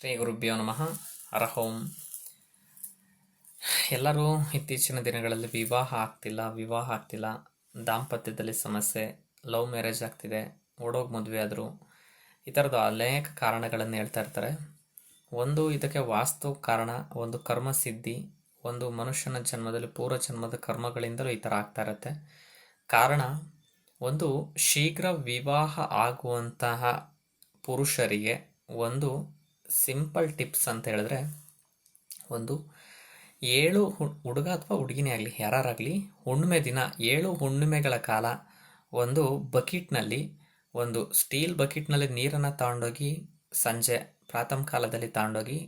ಶ್ರೀ ನಮಃ. ಅರಹೋಂ. ಎಲ್ಲರೂ ಇತ್ತೀಚಿನ ದಿನಗಳಲ್ಲಿ ವಿವಾಹ ಆಗ್ತಿಲ್ಲ ವಿವಾಹ ಆಗ್ತಿಲ್ಲ. ದಾಂಪತ್ಯದಲ್ಲಿ ಸಮಸ್ಯೆ, ಲವ್ ಮ್ಯಾರೇಜ್ ಆಗ್ತಿದೆ, ಓಡೋಗಿ ಮದುವೆ ಆದರೂ. ಈ ಥರದ್ದು ಅನೇಕ ಕಾರಣಗಳನ್ನು ಹೇಳ್ತಾ ಇರ್ತಾರೆ. ಒಂದು ಇದಕ್ಕೆ ವಾಸ್ತು ಕಾರಣ, ಒಂದು ಕರ್ಮ ಸಿದ್ಧಿ, ಒಂದು ಮನುಷ್ಯನ ಜನ್ಮದಲ್ಲಿ ಪೂರ್ವ ಜನ್ಮದ ಕರ್ಮಗಳಿಂದಲೂ ಈ ಥರ ಆಗ್ತಾ ಇರುತ್ತೆ. ಕಾರಣ, ಒಂದು ಶೀಘ್ರ ವಿವಾಹ ಆಗುವಂತಹ ಪುರುಷರಿಗೆ ಒಂದು ಸಿಂಪಲ್ ಟಿಪ್ಸ್ ಅಂತ ಹೇಳಿದ್ರೆ, ಒಂದು ಏಳು ಹುಡುಗ ಅಥವಾ ಹುಡುಗಿನೇ ಆಗಲಿ ಯಾರಾಗಲಿ ಹುಣ್ಣಿಮೆ ದಿನ, ಏಳು ಹುಣ್ಣಿಮೆಗಳ ಕಾಲ ಒಂದು ಬಕೆಟ್ನಲ್ಲಿ, ಒಂದು ಸ್ಟೀಲ್ ಬಕೆಟ್ನಲ್ಲಿ ನೀರನ್ನು ತಗೊಂಡೋಗಿ ಸಂಜೆ ಪ್ರಾತಃ ಕಾಲದಲ್ಲಿ ತಗೊಂಡೋಗಿ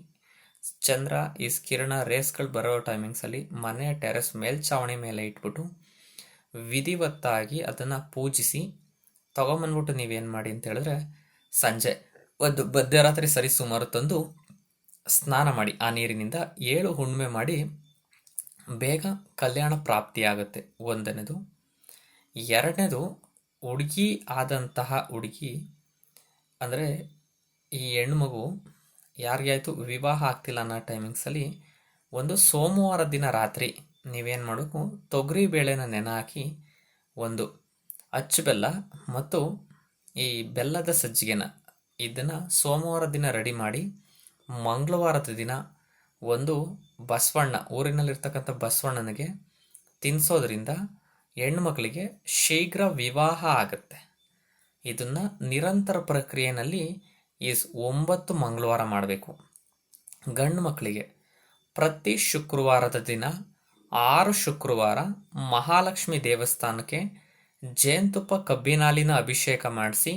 ಚಂದ್ರ ಈ ಕಿರಣ ರೇಸ್ಗಳು ಬರೋ ಟೈಮಿಂಗ್ಸಲ್ಲಿ ಮನೆ ಟೆರೆಸ್ ಮೇಲ್ಛಾವಣಿ ಮೇಲೆ ಇಟ್ಬಿಟ್ಟು ವಿಧಿವತ್ತಾಗಿ ಅದನ್ನು ಪೂಜಿಸಿ, ತಗೊಂಬಂದ್ಬಿಟ್ಟು ನೀವೇನು ಮಾಡಿ ಅಂತ ಹೇಳಿದ್ರೆ, ಸಂಜೆ ಒಂದು ಮಧ್ಯರಾತ್ರಿ ಸರಿ ಸುಮಾರು ತಂದು ಸ್ನಾನ ಮಾಡಿ, ಆ ನೀರಿನಿಂದ ಏಳು ಹುಣ್ಣಿಮೆ ಮಾಡಿ ಬೇಗ ಕಲ್ಯಾಣ ಪ್ರಾಪ್ತಿಯಾಗುತ್ತೆ. ಒಂದನೇದು. ಎರಡನೇದು, ಹುಡುಗಿ ಆದಂತಹ ಹುಡುಗಿ, ಅಂದರೆ ಈ ಹೆಣ್ಮಗು ಯಾರಿಗಾಯಿತು ವಿವಾಹ ಆಗ್ತಿಲ್ಲ ಅನ್ನೋ ಟೈಮಿಂಗ್ಸಲ್ಲಿ ಒಂದು ಸೋಮವಾರ ದಿನ ರಾತ್ರಿ ನೀವೇನು ಮಾಡಬೇಕು, ತೊಗರಿ ಬೇಳೆನ ನೆನೆ ಹಾಕಿ ಒಂದು ಅಚ್ಚು ಬೆಲ್ಲ ಮತ್ತು ಈ ಬೆಲ್ಲದ ಸಜ್ಜಿಗೆನ ಇದನ್ನು ಸೋಮವಾರ ದಿನ ರೆಡಿ ಮಾಡಿ ಮಂಗಳವಾರದ ದಿನ ಒಂದು ಬಸವಣ್ಣ, ಊರಿನಲ್ಲಿರ್ತಕ್ಕಂಥ ಬಸವಣ್ಣನಿಗೆ ತಿನ್ನಿಸೋದ್ರಿಂದ ಹೆಣ್ಮಕ್ಳಿಗೆ ಶೀಘ್ರ ವಿವಾಹ ಆಗುತ್ತೆ. ಇದನ್ನು ನಿರಂತರ ಪ್ರಕ್ರಿಯೆಯಲ್ಲಿ ಈ ಒಂಬತ್ತು ಮಂಗಳವಾರ ಮಾಡಬೇಕು. ಗಂಡು ಮಕ್ಕಳಿಗೆ ಪ್ರತಿ ಶುಕ್ರವಾರದ ದಿನ ಆರು ಶುಕ್ರವಾರ ಮಹಾಲಕ್ಷ್ಮಿ ದೇವಸ್ಥಾನಕ್ಕೆ ಜೇನುತುಪ್ಪ ಕಬ್ಬಿನಾಲಿನ ಅಭಿಷೇಕ ಮಾಡಿಸಿ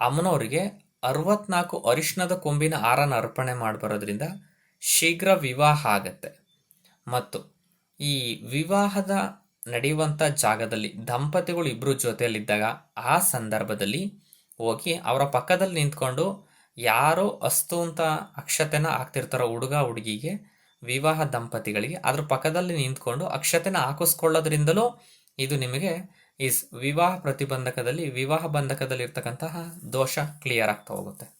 ಅಮ್ಮನವರಿಗೆ ಅರವತ್ನಾಲ್ಕು ಅರಿಶಿಣದ ಕೊಂಬಿನ ಹಾರನ ಅರ್ಪಣೆ ಮಾಡಿಬರೋದ್ರಿಂದ ಶೀಘ್ರ ವಿವಾಹ ಆಗತ್ತೆ. ಮತ್ತು ಈ ವಿವಾಹದ ನಡೆಯುವಂಥ ಜಾಗದಲ್ಲಿ ದಂಪತಿಗಳು ಇಬ್ಬರು ಜೊತೆಯಲ್ಲಿದ್ದಾಗ ಆ ಸಂದರ್ಭದಲ್ಲಿ ಹೋಗಿ ಅವರ ಪಕ್ಕದಲ್ಲಿ ನಿಂತ್ಕೊಂಡು ಯಾರೋ ಅಸ್ತು ಅಂತ ಅಕ್ಷತೆನ ಹಾಕ್ತಿರ್ತಾರೋ ಹುಡುಗ ಹುಡುಗಿಗೆ ವಿವಾಹ ದಂಪತಿಗಳಿಗೆ ಅದ್ರ ಪಕ್ಕದಲ್ಲಿ ನಿಂತ್ಕೊಂಡು ಅಕ್ಷತೆನ ಹಾಕಿಸ್ಕೊಳ್ಳೋದ್ರಿಂದಲೂ ಇದು ನಿಮಗೆ ಈ ಸ್- ವಿವಾಹ ಪ್ರತಿಬಂಧಕದಲ್ಲಿ ವಿವಾಹ ಬಂಧಕದಲ್ಲಿ ಇರ್ತಕ್ಕಂತಹ ದೋಷ ಕ್ಲಿಯರ್ ಆಗ್ತಾ ಹೋಗುತ್ತೆ.